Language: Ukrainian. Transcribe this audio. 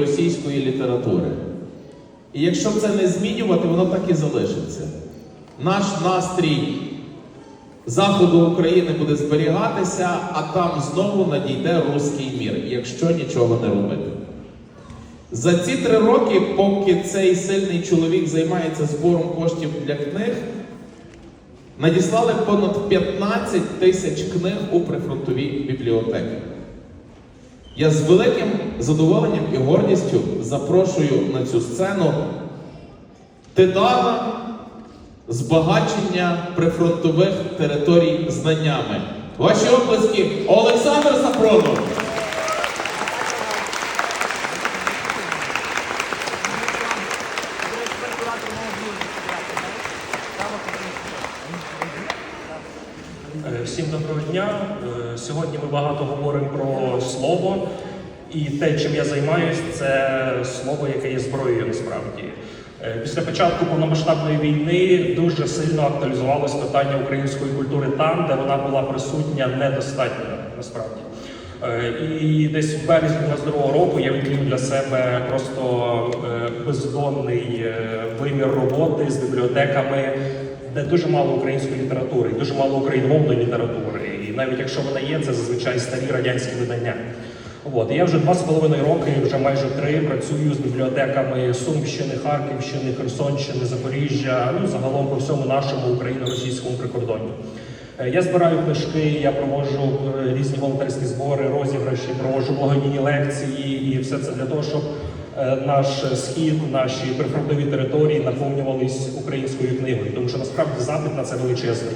російської літератури. І якщо це не змінювати, воно так і залишиться. Наш настрій заходу України буде зберігатися, а там знову надійде руський мір, якщо нічого не робити. За ці три роки, поки цей сильний чоловік займається збором коштів для книг, надіслали понад 15 тисяч книг у прифронтові бібліотеки. Я з великим задоволенням і гордістю запрошую на цю сцену титана збагачення прифронтових територій знаннями. Ваші оплески Олександр Сапронов. Всім доброго дня. Е, Сьогодні ми багато говоримо про слово, і те, чим я займаюся, це слово, яке є зброєю насправді. Е, Після початку повномасштабної війни дуже сильно актуалізувалось питання української культури там, де вона була присутня недостатньо насправді. Е, І десь в березні 22 року я відкрив для себе просто е, бездонний е, вимір роботи з бібліотеками, де дуже мало української літератури, і дуже мало україномовної літератури. І навіть якщо вона є, це зазвичай старі радянські видання. От я вже два з половиною роки, вже майже три, працюю з бібліотеками Сумщини, Харківщини, Херсонщини, Запоріжжя, ну загалом по всьому нашому україно-російському прикордонню. Е, Я збираю книжки, я проводжу е, різні волонтерські збори, розіграші, проводжу благодійні лекції, і все це для того, щоб наш схід, наші прифронтові території наповнювались українською книгою, тому що насправді запит на це величезний.